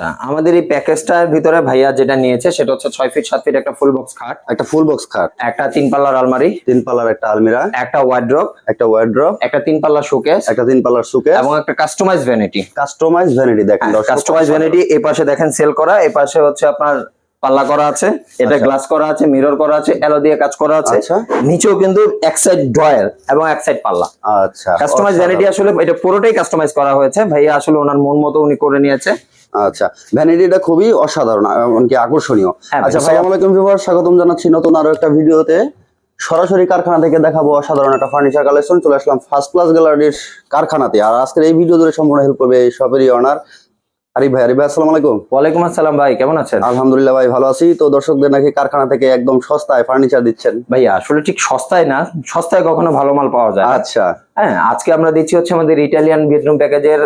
আচ্ছা আমাদের এই প্যাকেজটার ভিতরে ভাইয়া যেটা নিয়েছে সেটা হচ্ছে ছয় ফিট সাত ফিট একটা ফুল বক্স খাট। একটা ফুল বক্স খাট। একটা তিন পাল্লার আলমারি। তিন পাল্লার একটা আলমিরা। একটা ওয়ার্ড্রপ একটা ওয়ার্ড্রপ একটা তিন পাল্লা শোকেস একটা তিন পাল্লার সুকে এবং একটা কাস্টমাইজ ভ্যানিটি কাস্টমাইজ ভ্যানিটি দেখেন কাস্টমাইজ ভ্যানিটি এই পাশে দেখেন সেল করা এই পাশে হচ্ছে আপনার পাল্লা করা আছে এটা আচ্ছা। গ্লাস করা আছে মিরর করা আছে এলো দিয়ে কাজ করা আছে। আচ্ছা। নিচেও কিন্তু এক সাইড ড্রয়ার এবং এক সাইড পাল্লা। আচ্ছা। কাস্টমাইজ ভ্যানিটি আসলে এটা পুরোটাই কাস্টমাইজ করা হয়েছে। ভাইয়া আসলে ওনার মন মতো উনি করে নিয়েছে। আচ্ছা ভ্যানিটিটা খুবই অসাধারণ এমনকি আকর্ষণীয়। হ্যাঁ, আচ্ছা ভাই, সালাম আলাইকুম ভিউয়ার স্বাগতম জানাচ্ছি নতুন আরও একটা ভিডিওতে। সরাসরি কারখানা থেকে দেখাবো অসাধারণ একটা ফার্নিচার কালেকশন চলে আসলাম ফার্স্ট ক্লাস গ্যালারির কারখানাতে। আর আজকের এই ভিডিও ধরে সম্পূর্ণ হেল্প করবে এই শপেরই অনার আরিফ ভাই। আরিফ ভাই আসসালামু আলাইকুম ওয়ালাইকুম আসসালাম ভাই কেমন আছেন? আলহামদুলিল্লাহ ভাই ভালো আছি। তো দর্শকদের নাকি কারখানা থেকে একদম সস্তায় ফার্নিচার দিচ্ছেন। ভাইয়া আসলে ঠিক সস্তায় না সস্তায় কখনো ভালো মাল পাওয়া যায় আচ্ছা। হ্যাঁ আজকে আমরা দিচ্ছি হচ্ছে আমাদের ইটালিয়ান বেডরুম প্যাকেজের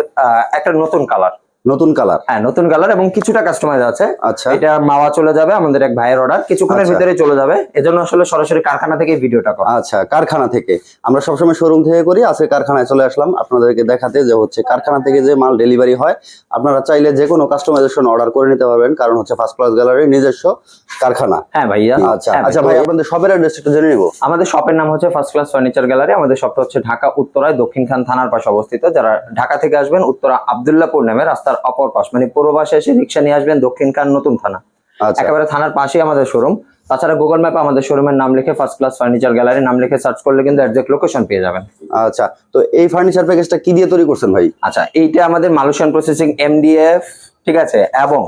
একটা নতুন কালার নতুন কালার। হ্যাঁ নতুন কালার এবং কিছুটা কাস্টমাইজ আছে। আচ্ছা। এটা মাওয়া চলে যাবে আমাদের এক ভাইয়ের অর্ডার কিছুক্ষণের আচ্ছা। ভিতরে চলে যাবে। এজন্য আসলে সরাসরি কারখানা থেকে ভিডিওটা করা। আচ্ছা কারখানা থেকে। আমরা সবসময় শোরুম থেকে করি আজকে কারখানায় চলে আসলাম। আপনাদেরকে দেখাতে যে হচ্ছে কারখানা থেকে যে মাল ডেলিভারি হয় আপনারা চাইলে যে কোনো কাস্টমাইজেশন অর্ডার করে নিতে পারবেন কারণ হচ্ছে ফার্স্ট ক্লাস গ্যালারির নিজস্ব কারখানা। হ্যাঁ ভাইয়া। আচ্ছা। হ্যাঁ আচ্ছা ভাই আপনাদের শপের অ্যাড্রেস একটু জেনে নিব। আমাদের শপের নাম হচ্ছে ফার্স্ট ক্লাস ফার্নিচার গ্যালারি আমাদের শপটা হচ্ছে ঢাকা উত্তরায় দক্ষিণখান থানার পাশে অবস্থিত। যারা ঢাকা থেকে আসবেন উত্তরা আবদুল্লাপুর নামে রাস্তার অপর পাশ মানে পূর্ব পাশে এসে রিক্সা নিয়ে আসবেন দক্ষিণকার নতুন থানা। আচ্ছা। একেবারে থানার পাশেই আমাদের শোরুম তাছাড়া গুগল ম্যাপে আমাদের শোরুমের নাম লিখে ফার্স্ট ক্লাস ফার্নিচার গ্যালারি নাম লিখে সার্চ করলে কিন্তু একজ্যাক্ট লোকেশন পেয়ে যাবেন। আচ্ছা তো এই ফার্নিচার প্যাকেজটা কি দিয়ে তৈরি করছেন ভাই? আচ্ছা এইটা আমাদের মালুশন প্রসেসিং এমডিএফ ঠিক আছে এবং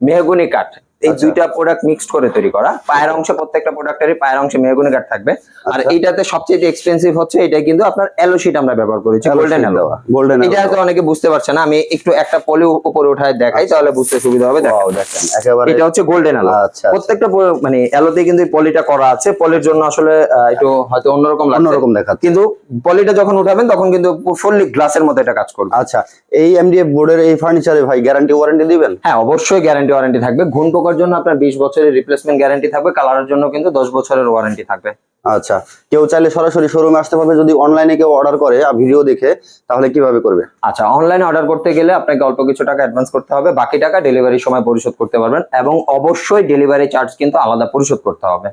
মেহগুনি কাঠ। এই আচ্ছা। দুইটা প্রোডাক্ট মিক্সড করে তৈরি করা। পায়ের অংশে প্রত্যেকটা প্রোডাক্টেরই পায়ের অংশে মেহগুনি কাঠ থাকবে। আর আচ্ছা। এইটাতে সবচেয়ে এক্সপেন্সিভ হচ্ছে এটা কিন্তু আপনার এলো শিট আমরা ব্যবহার করেছি গোল্ডেন এলো গোল্ডেন এটা হয়তো অনেকে বুঝতে পারছে না আমি একটু একটা পলি উপরে উঠায় দেখাই তাহলে বুঝতে সুবিধা হবে দেখেন। দেখেন একেবারে এটা হচ্ছে গোল্ডেন আলো আচ্ছা, আচ্ছা। প্রত্যেকটা মানে এলোতে কিন্তু এই পলিটা করা আছে পলির জন্য আসলে একটু হয়তো অন্যরকম লাগছে। অন্যরকম দেখা কিন্তু পলিটা যখন উঠাবেন তখন কিন্তু ফুললি গ্লাসের মতো এটা কাজ করবে। আচ্ছা এই এমডিএফ বোর্ডের এই ফার্নিচারে ভাই গ্যারান্টি ওয়ারেন্টি দিবেন? হ্যাঁ অবশ্যই গ্যারান্টি ওয়ারেন্টি থাকবে। ঘুণ পোকার জন্য আপনার বিশ বছরের রিপ্লেসমেন্ট গ্যারান্টি থাকবে কালারের জন্য কিন্তু দশ বছরের ওয়ারেন্টি থাকবে। আচ্ছা কেউ চাইলে সরাসরি শোরুমে আসতে পারবে যদি অনলাইনে কেউ অর্ডার করে ভিডিও দেখে তাহলে কীভাবে করবে? আচ্ছা অনলাইনে অর্ডার করতে গেলে আপনাকে অল্প কিছু টাকা অ্যাডভান্স করতে হবে বাকি টাকা ডেলিভারির সময় পরিশোধ করতে পারবেন এবং অবশ্যই ডেলিভারি চার্জ কিন্তু আলাদা পরিশোধ করতে হবে।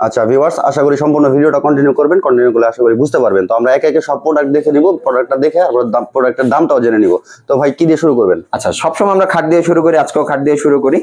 আচ্ছা ভিউয়ার্স আশা করি সম্পূর্ণ ভিডিওটা কন্টিনিউ করবেন কন্টিনিউ করলে আশা করি বুঝতে পারবেন। তো আমরা একে একে সব প্রোডাক্ট দেখে নিব প্রোডাক্টটা দেখে আমরা দাম প্রোডাক্টের দামটাও জেনে নিব। তো ভাই কি দিয়ে শুরু করবেন? আচ্ছা সবসময় আমরা খাট দিয়ে শুরু করি আজকেও খাট দিয়ে শুরু করি।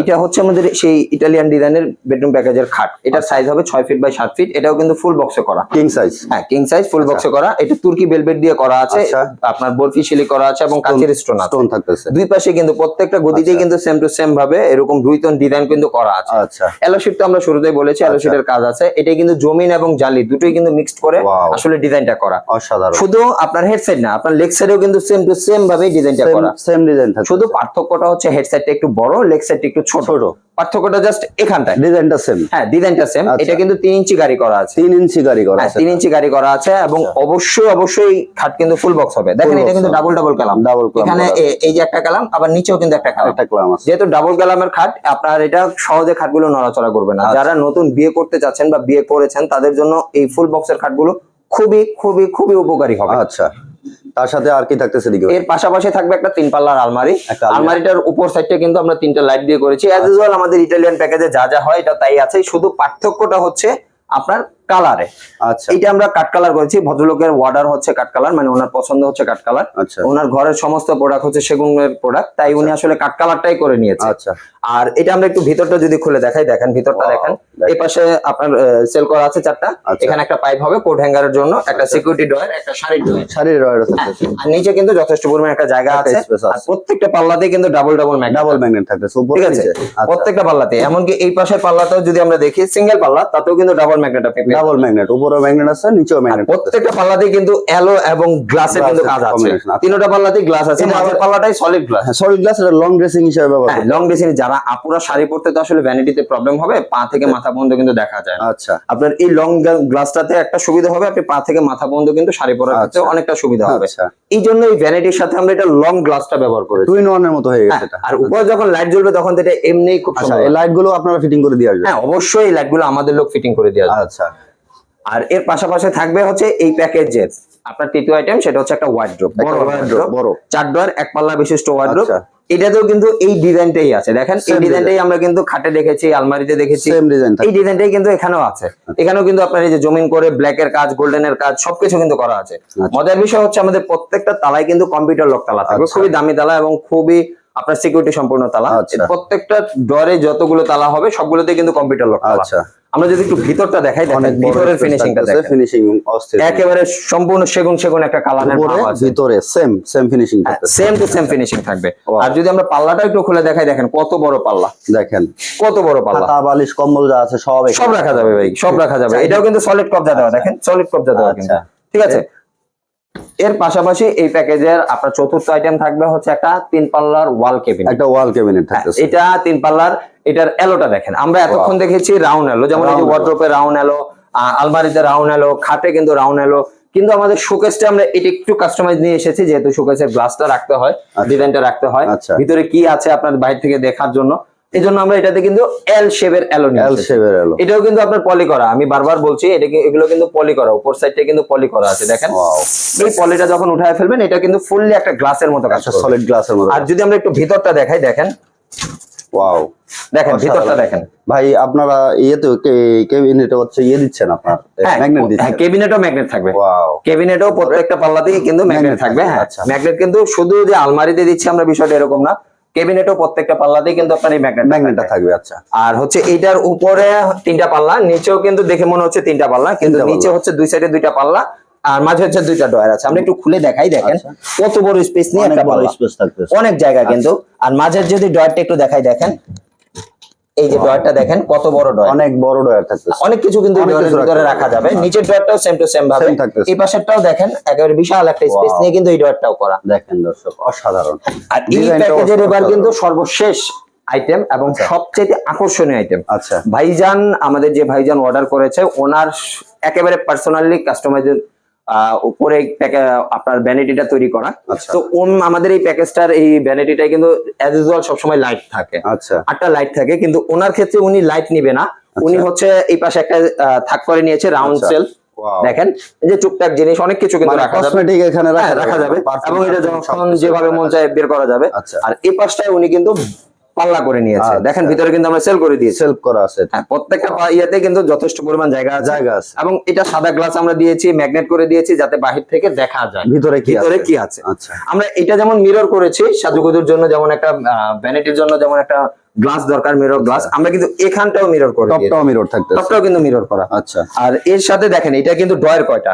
এটা হচ্ছে আমাদের সেই ইটালিয়ান ডিজাইনের বেডরুম প্যাকেজের খাট। এটার সাইজ হবে ছয় ফিট বাই সাত ফিট এটাও কিন্তু ফুল বক্সে করা। কিং সাইজ হ্যাঁ কিং সাইজ ফুল বক্সে করা। এটা তুর্কি বেলভেট দিয়ে করা আছে আচ্ছা। আপনার বরফি শিলি করা আছে এবং কাচের স্টোন আছে। স্টোন থাকতেছে। দুই পাশে কিন্তু প্রত্যেকটা গদিতেই আচ্ছা। কিন্তু সেম টু সেম ভাবে এরকম দুইতন ডিজাইন কিন্তু করা আছে। আচ্ছা। এলোশিট তো আমরা শুরুতেই বলেছি আচ্ছা। এলোশিটের কাজ আছে। এটা কিন্তু জমিন এবং জালি দুটোই কিন্তু মিক্সড করে. আসলে ডিজাইনটা করা। অসাধারণ। শুধু আপনার হেডসেট না আপনার লেগ সাইডেও কিন্তু সেম টু সেম ভাবে ডিজাইনটা করা। সেম ডিজাইন থাকে শুধু পার্থক্যটা হচ্ছে হেডসেটটা একটু বড় লেগ সাইডটা একটু ছোট পার্থক্যটা জাস্ট এখানটায়। ডিজাইনটা সেম হ্যাঁ ডিজাইনটা সেম আচ্ছা। এটা কিন্তু তিন ইঞ্চি গাড়ি করা আছে। তিন ইঞ্চি গাড়ি করা হ্যাঁ আছে। তিন ইঞ্চি গাড়ি করা আছে এবং অবশ্যই অবশ্যই খাট কিন্তু ফুল বক্স হবে। দেখেন এটা কিন্তু ডাবল ডাবল কালাম। ডাবল এখানে এই যে একটা কালাম আবার নিচেও কিন্তু একটা কালাম। একটা ক্লাম আছে। যেহেতু ডাবল কালামের খাট আপনার এটা সহজে খাটগুলো নড়াচড়া করবে না। আচ্ছা। যারা নতুন বিয়ে করতে চাচ্ছেন বা বিয়ে করেছেন তাদের জন্য এই ফুল বক্সের খাটগুলো খুবই খুবই খুবই উপকারী হবে। আচ্ছা। তার সাথে আর কি থাকতেছে দিকে এর পাশাপাশি থাকবে একটা তিন পাল্লার আলমারি। আলমারিটার উপর সাইডটা কিন্তু আমরা তিনটা লাইট দিয়ে করেছি। অ্যাজ ইউজুয়াল আমাদের ইটালিয়ান প্যাকেজে যা যা হয় এটা তাই আছে। শুধু পার্থক্যটা হচ্ছে আপনার কালারে। আচ্ছা। এইটা আমরা কাট কালার করেছি। ভদ্রলোকের ওয়ার্ডার হচ্ছে কাট কালার মানে ওনার পছন্দ হচ্ছে কাট কালার। আচ্ছা। ওনার ঘরের সমস্ত প্রোডাক্ট হচ্ছে সেগুনের প্রোডাক্ট তাই উনি আসলে কাট কালারটাই করে নিয়েছে। আচ্ছা। আর এটা আমরা একটু ভিতরটা যদি খুলে দেখাই দেখেন ভিতরটা দেখেন। এই পাশে আপনার সেল করা আছে চারটা। আচ্ছা। এখানে একটা পাইপ হবে কোট হ্যাঙ্গারের জন্য একটা সিকিউরিটি ডয়ার একটা শাড়ির ডয়ার শাড়ির রয়ের থাকতেছে আর নিচে কিন্তু যথেষ্ট পরিমাণে একটা জায়গা আছে। আর প্রত্যেকটা পাল্লাতে কিন্তু double double magnet double magnet উপর ঠিক আছে? আচ্ছা। প্রত্যেকটা পাল্লাতে এমনকি এই পাশের পাল্লাতেও যদি আমরা দেখি সিঙ্গেল পাল্লা তাতেও কিন্তু ডাবল ম্যাগনেট আপনি ডাবল ম্যাগনেট উপরেও ম্যাগনেট আছে নিচেও। ম্যাগনেট প্রত্যেকটা পাল্লাতে কিন্তু অ্যালো এবং গ্লাসের কিন্তু কাজ আছে। তিনটা পাল্লাতেই গ্লাস আছে। মাঝের পাল্লাটাই সলিড গ্লাস হ্যাঁ সলিড গ্লাস এটা লং ড্রেসিং হিসেবে ব্যবহার হ্যাঁ করে। লং ডিসেন্স যারা আপুরা শাড়ি পরতে তো আসলে ভ্যানিটিতে প্রবলেম হবে পা থেকে মাথা পর্যন্ত কিন্তু দেখা যায় আচ্ছা। আপনার এই লং গ্লাসটাতে একটা সুবিধা হবে আপনি পা থেকে মাথা পর্যন্ত কিন্তু শাড়ি পরার ক্ষেত্রে আচ্ছা। অনেকটা সুবিধা হবে। আচ্ছা। এই জন্য এই ভ্যানিটির সাথে আমরা এটা লং গ্লাসটা ব্যবহার ইন ওয়ানের মতো হয়ে গেছে হ্যাঁ, এটা। আর উপরে যখন লাইট জ্বলবে তখন এটা এমনিই খুব আচ্ছা সুন্দর এই লাইটগুলো আপনারা ফিটিং করে দিয়ে আসবেন। হ্যাঁ অবশ্যই এই লাইটগুলো আমাদের লোক ফিটিং করে দেওয়া যাবে আচ্ছা। আর এর পাশাপাশি থাকবে হচ্ছে এই প্যাকেজের আপনার তৃতীয় আইটেম সেটা হচ্ছে একটা ওয়ার্ড্রোপ বড় ওয়ার্ড্রোপ বড়। চার ডোয়ার এক পাল্লা বিশিষ্ট ওয়ার্ড্রোপ আচ্ছা। এটাতেও কিন্তু এই ডিজাইনটাই আছে। দেখেন এই ডিজাইনটাই আমরা কিন্তু খাটে দেখেছি আলমারিতে দেখেছি। এই ডিজাইনটাই কিন্তু এখানেও আছে। এখানেও কিন্তু আপনার এই যে জমিন করে ব্ল্যাক এর কাজ গোল্ডেন এর কাজ সবকিছু কিন্তু করা আছে। মজার বিষয় হচ্ছে আমাদের প্রত্যেকটা তালায় কিন্তু কম্পিউটার লক তালা থাকবে। আচ্ছা। খুবই দামি তালা এবং খুবই আপনার সিকিউরিটি সম্পূর্ণ তালা। আচ্ছা। প্রত্যেকটা ডরে যতগুলো তালা হবে সবগুলোতে কিন্তু কম্পিউটার লক তালা। আচ্ছা। আমরা যদি একটু ভিতরটা দেখাই দেখেন ভিতরের ফিনিশিংটা দেখেন। ফিনিশিং অস্থির একেবারে সম্পূর্ণ সেগুন সেগুন একটা কালারের ভাব আছে। ভিতরে সেম সেম ফিনিশিং হ্যাঁ, থাকে সেম টু সেম ফিনিশিং থাকবে। আর যদি আমরা পাল্লাটা একটু খুলে দেখাই দেখেন কত বড় পাল্লা। দেখেন। কত বড় পাল্লা। খাতা বালিশ কম্বল যা আছে সব সব রাখা যাবে ভাই সব রাখা যাবে। এটাও কিন্তু সলিড কবজা দেওয়া দেখেন সলিড কবজা দেওয়া কিন্তু। আচ্ছা। ঠিক আছে? এর পাশাপাশি এই প্যাকেজের আপনার চতুর্থ আইটেম থাকবে হচ্ছে একটা তিন পাল্লার ওয়াল কেবিন একটা ওয়াল ক্যাবিনেট থাকতেছে। এটা তিন পাল্লার এটার এলোটা দেখেন। আমরা এতক্ষণ দেখেছি রাউন্ড এলো যেমন এই যে এলো। ওয়ার্ড্রোপে রাউন্ড এলো আলমারিতে রাউন্ড এলো খাটে কিন্তু রাউন্ড এলো কিন্তু আমাদের শোকেসটা আমরা এটা একটু কাস্টমাইজ নিয়ে এসেছি যেহেতু শোকেসের গ্লাসটা রাখতে হয় ডিজাইনটা রাখতে হয়। আচ্ছা। ভিতরে কি আছে আপনার বাইরে থেকে দেখার জন্য? এই জন্য আমরা এটাতে কিন্তু এল এলো নিয়ে এল। শেপের এলো এটাও কিন্তু আপনার পলি করা। আমি বারবার বলছি এটা এগুলো কিন্তু পলি করা। উপর সাইডটা কিন্তু পলি করা আছে দেখেন। এই পলিটা যখন উঠায় ফেলবেন এটা কিন্তু ফুললি একটা গ্লাসের মতো কাজ সলিড গ্লাসের মতো আর যদি আমরা একটু ভিতরটা দেখাই দেখেন। ওয়াও দেখেন ভিতরটা দেখেন। ভাই আপনারা ইয়েতে কেবিনেটে হচ্ছে ইয়ে দিচ্ছেন আপনার ম্যাগনেট হ্যাঁ দিচ্ছেন। কেবিনেটও ম্যাগনেট থাকবে। ওয়াও কেবিনেটও প্রত্যেকটা পাল্লাতেই কিন্তু ম্যাগনেট থাকবে হ্যাঁ। আচ্ছা। ম্যাগনেট কিন্তু শুধু যে আলমারিতে দিচ্ছি আমরা বিষয়টা এরকম না কেবিনেটও প্রত্যেকটা পাল্লাতেই কিন্তু আপনার এই ম্যাগনেট ম্যাগনেটটা থাকবে আচ্ছা। আর হচ্ছে এইটার উপরে তিনটা পাল্লা নিচেও কিন্তু দেখে মনে হচ্ছে তিনটা পাল্লা কিন্তু নিচে হচ্ছে দুই সাইডে দুইটা পাল্লা আর মাঝে হচ্ছে দুইটা ডয়ার আছে। আমরা একটু খুলে দেখাই দেখেন। আচ্ছা। কত বড় স্পেস নিয়ে একটা বড় স্পেস থাকতেছে। অনেক জায়গা কিন্তু। আর মাঝের যদি ডয়ারটা একটু দেখাই দেখেন। এই যে ডয়ারটা দেখেন কত বড় ডয়ার অনেক বড় ডয়ার থাকতেছে। অনেক কিছু কিন্তু ডয়ারের ভিতরে রাখা যাবে। যাবে নিচের ডয়ারটাও সেম টু সেম ভাবে। এই পাশেরটাও দেখেন একেবারে বিশাল একটা স্পেস নিয়ে কিন্তু এই ডয়ারটাও করা। দেখেন দর্শক অসাধারণ। আর এই প্যাকেজের এবার কিন্তু সর্বশেষ আইটেম এবং আচ্ছা। সবচেয়ে আকর্ষণীয় আইটেম আচ্ছা। ভাইজান আমাদের যে ভাইজান অর্ডার করেছে ওনার একেবারে পার্সোনালি কাস্টমাইজের উপরে আপনার ভ্যানিটিটা তৈরি করা আচ্ছা। তো ওম আমাদের এই প্যাকেজটার এই ভ্যানিটিটাই কিন্তু অ্যাজ ইউজুয়াল সবসময় লাইট থাকে আচ্ছা আটটা লাইট থাকে কিন্তু ওনার ক্ষেত্রে উনি লাইট নিবে না উনি হচ্ছে এই পাশে একটা থাক করে নিয়েছে রাউন্ড আচ্ছা। Wow. দেখেন এই যে টুকটাক জিনিস অনেক কিছু কিন্তু মানে রাখা যাবে এখানে হ্যাঁ, রাখা যাবে এবং এটা যখন যেভাবে মন। চায় বের করা যাবে আচ্ছা। আর এই পাশটায় উনি কিন্তু পাল্লা করে নিয়েছে। আচ্ছা। দেখেন ভিতরে কিন্তু আমরা সেল করে দিয়েছি। সেলফ করা আছে। হ্যাঁ প্রত্যেকটা ইয়েতে কিন্তু যথেষ্ট পরিমাণ জায়গা আছে। জায়গা আছে। এবং এটা সাদা গ্লাস আমরা দিয়েছি ম্যাগনেট করে দিয়েছি যাতে বাহির থেকে দেখা যায়। ভিতরে কি ভিতরে কি আছে? আচ্ছা। আমরা এটা যেমন মিরর করেছি সাজুগুজুর জন্য যেমন একটা ভ্যানিটির জন্য যেমন একটা গ্লাস দরকার মিরর গ্লাস আমরা কিন্তু এখানটাও মিরর করে টপটাও মিরর থাকতেছে। টপটাও কিন্তু মিরর করা। আচ্ছা। আর এর সাথে দেখেন এটা কিন্তু ডয়ার কয়টা?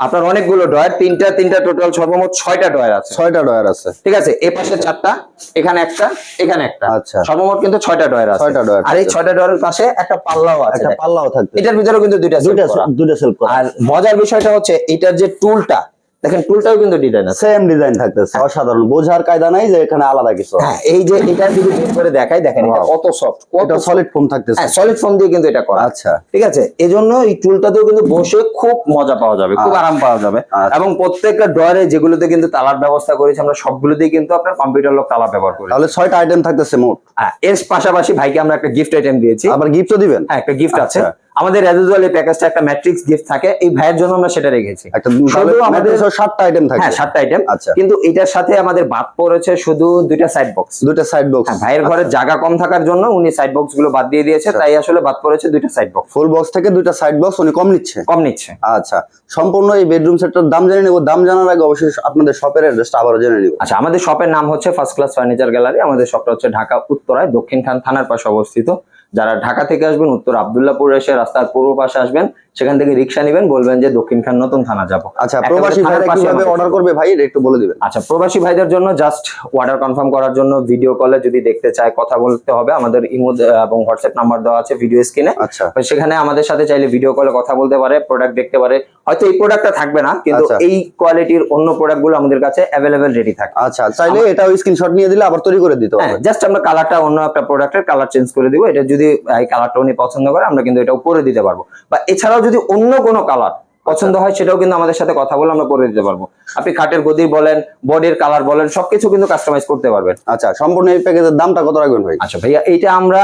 আপনার অনেকগুলো ডয়ার তিনটা তিনটা টোটাল সর্বমোট ছয়টা ডয়ার আছে। ছয়টা ডয়ার আছে। ঠিক আছে? এ পাশে চারটা এখানে একটা এখানে একটা। আচ্ছা। সর্বমোট কিন্তু ছয়টা ডয়ার আছে। ছয়টা ডয়ার আর এই ছয়টা ডয়ারের পাশে একটা পাল্লাও আছে। একটা পাল্লাও থাকে এটার ভিতরেও কিন্তু দুইটা দুইটা দুইটা সেলফ আর মজার বিষয়টা হচ্ছে এটার যে টুলটা দেখেন টুলটাও কিন্তু ডিজাইন আছে। সেম ডিজাইন থাকতেছে অসাধারণ। বোঝার কায়দা নাই যে এখানে আলাদা কিছু হ্যাঁ এই যে এটা যদি বের করে দেখাই দেখেন এটা কত সফট কত সলিড ফোম থাকতেছে। হ্যাঁ সলিড ফোম দিয়ে কিন্তু এটা করা। আচ্ছা। ঠিক আছে? এজন্য এই টুলটাতেও কিন্তু বসে খুব মজা পাওয়া যাবে খুব আচ্ছা। আরাম পাওয়া যাবে। আচ্ছা। এবং প্রত্যেকটা ডয়ারে যেগুলোতে কিন্তু তালার ব্যবস্থা করেছি আমরা সবগুলোতেই কিন্তু আপনার কম্পিউটার লক তালা ব্যবহার করি। তাহলে ছয়টা আইটেম থাকতেছে মোট। হ্যাঁ, এর পাশাপাশি ভাইকে আমরা একটা গিফট আইটেম দিয়েছি। আবার গিফটও দিবেন? হ্যাঁ একটা গিফট আছে। আচ্ছা। আমাদের অ্যাজুয়াল এই প্যাকেজটা একটা ম্যাট্রিক্স গিফট থাকে এই ভাইয়ের জন্য আমরা সেটা রেখেছি। একটা শুধু আমাদের সাতটা আইটেম থাকে। হ্যাঁ সাতটা আইটেম আচ্ছা। কিন্তু এটার সাথে আমাদের বাদ পড়েছে শুধু দুইটা সাইড বক্স দুইটা সাইড বক্স হ্যাঁ ভাইয়ের ঘরে জায়গা কম থাকার জন্য উনি সাইড বক্সগুলো বাদ দিয়ে দিয়েছে আচ্ছা। তাই আসলে বাদ পড়েছে দুইটা সাইড বক্স ফুল বক্স থেকে দুইটা সাইড বক্স উনি কম নিচ্ছে? কম নিচ্ছে। আচ্ছা। সম্পূর্ণ এই বেডরুম সেটটার দাম জেনে নেব। দাম জানার আগে অবশ্যই আপনাদের শপের অ্যাড্রেসটা আবারও জেনে নিব। আচ্ছা আমাদের শপের নাম হচ্ছে ফার্স্ট ক্লাস ফার্নিচার গ্যালারি আমাদের শপটা হচ্ছে ঢাকা উত্তরায় দক্ষিণ খান থানার পাশে অবস্থিত। যারা ঢাকা থেকে আসবেন উত্তর আবদুল্লাপুর এসে রাস্তার পূর্ব পাশে আসবেন। সেখান থেকে রিক্সা নেবেন বলবেন যে দক্ষিণ খান নতুন থানা যাব। আচ্ছা প্রবাসী ভাইরা কীভাবে অর্ডার করবে ভাই? একটু বলে দিবেন। আচ্ছা প্রবাসী ভাইদের জন্য জাস্ট অর্ডার কনফার্ম করার জন্য ভিডিও কলে যদি দেখতে চায় কথা বলতে হবে আমাদের ইমো এবং হোয়াটসঅ্যাপ নাম্বার দেওয়া আছে ভিডিও স্ক্রিনে আচ্ছা। সেখানে আমাদের সাথে চাইলে ভিডিও কলে কথা বলতে পারে প্রোডাক্ট দেখতে পারে। হয়তো এই প্রোডাক্টটা থাকবে না কিন্তু আচ্ছা। এই কোয়ালিটির অন্য প্রোডাক্টগুলো আমাদের কাছে অ্যাভেলেবেল রেডি থাকে। আচ্ছা চাইলে এটাও স্ক্রিনশট নিয়ে দিলে আবার তৈরি করে দিতে হ্যাঁ হবে জাস্ট আমরা কালারটা অন্য একটা প্রোডাক্টের কালার চেঞ্জ করে দিব। এটা যদি এই কালারটা উনি পছন্দ করে আমরা কিন্তু এটাও করে দিতে পারব। বা এছাড়াও যদি অন্য কোনো কালার পছন্দ হয় সেটাও কিন্তু আমাদের সাথে কথা বলে আমরা করে দিতে পারব। আপনি খাটের গদি বলেন বডির কালার বলেন সবকিছু কিন্তু কাস্টমাইজ করতে পারবেন। আচ্ছা সম্পূর্ণ এই প্যাকেজের দামটা কত রাখবেন ভাই? আচ্ছা ভাইয়া এটা আমরা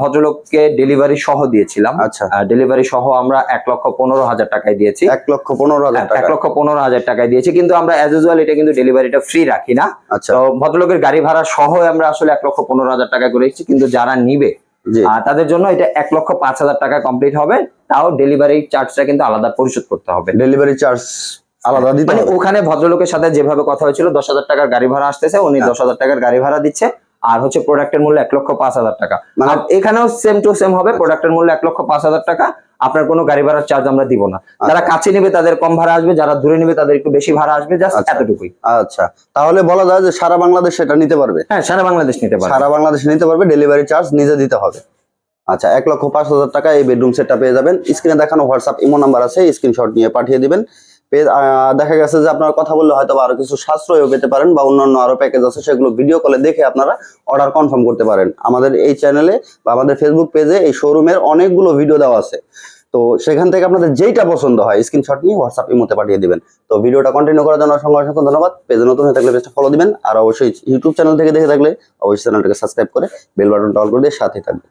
ভদ্রলোককে ডেলিভারি সহ দিয়েছিলাম। আচ্ছা। ডেলিভারি সহ আমরা এক লক্ষ পনেরো হাজার টাকায় দিয়েছি। এক লক্ষ পনেরো হাজার এক টাকা। লক্ষ পনেরো হাজার টাকায় দিয়েছি কিন্তু আমরা অ্যাজ ইউজুয়াল এটা কিন্তু ডেলিভারিটা ফ্রি রাখি না। আচ্ছা। তো ভদ্রলোকের গাড়ি ভাড়া সহ আমরা আসলে এক লক্ষ পনেরো হাজার টাকা করে দিচ্ছি কিন্তু যারা নিবে তাদের জন্য এটা এক লক্ষ পাঁচ হাজার টাকা কমপ্লিট হবে। তাও ডেলিভারি চার্জটা কিন্তু আলাদা পরিশোধ করতে হবে। ডেলিভারি চার্জ আলাদা দিতে মানে ওখানে ভদ্রলোকের সাথে যেভাবে কথা হয়েছিল দশ হাজার টাকার গাড়ি ভাড়া আসতেছে উনি হ্যাঁ। দশ হাজার টাকার গাড়ি ভাড়া দিচ্ছে আর হচ্ছে প্রোডাক্টের মূল্য এক লক্ষ পাঁচ হাজার টাকা। মানে- আর এখানেও সেম টু সেম হবে প্রোডাক্টের মূল্য এক লক্ষ পাঁচ হাজার টাকা আপনার কোনো গাড়ি ভাড়ার চার্জ আমরা দিব না। যারা কাছে নেবে তাদের কম ভাড়া আসবে যারা দূরে নেবে তাদের একটু বেশি ভাড়া আসবে জাস্ট আচ্ছা। এতটুকুই। আচ্ছা। তাহলে বলা যায় যে সারা বাংলাদেশ সেটা নিতে পারবে? হ্যাঁ সারা বাংলাদেশ নিতে পারে সারা বাংলাদেশ নিতে পারবে ডেলিভারি চার্জ নিজে দিতে হবে। আচ্ছা এক লক্ষ পাঁচ হাজার টাকা এই বেডরুম সেটটা পেয়ে যাবেন। স্ক্রিনে দেখানো হোয়াটসঅ্যাপ ইমো নাম্বার আছে স্ক্রিনশট নিয়ে পাঠিয়ে দিবেন। দেখা গেছে যে আপনার কথা বললে হয়তো আরও কিছু সাশ্রয়ও পেতে পারেন বা অন্যান্য আরও প্যাকেজ আছে, সেগুলো ভিডিও কলে দেখে আপনারা অর্ডার কনফার্ম করতে পারেন। আমাদের এই চ্যানেলে বা আমাদের ফেসবুক পেজে এই শোরুমের অনেকগুলো ভিডিও দেওয়া আছে। তো সেখান থেকে আপনাদের যেইটা পছন্দ হয় স্ক্রিনশট নিয়ে হোয়াটসঅ্যাপ ইমোতে পাঠিয়ে দিবেন। তো ভিডিওটা কন্টিনিউ করার জন্য অসংখ্য অসংখ্য ধন্যবাদ। পেজে নতুন হয়ে থাকলে পেজটা ফলো দিবেন। আর অবশ্যই ইউটিউব চ্যানেল থেকে দেখে থাকলে অবশ্যই চ্যানেলটাকে সাবস্ক্রাইব করে বেল বাটনটা অল করে দিয়ে সাথে থাকবেন।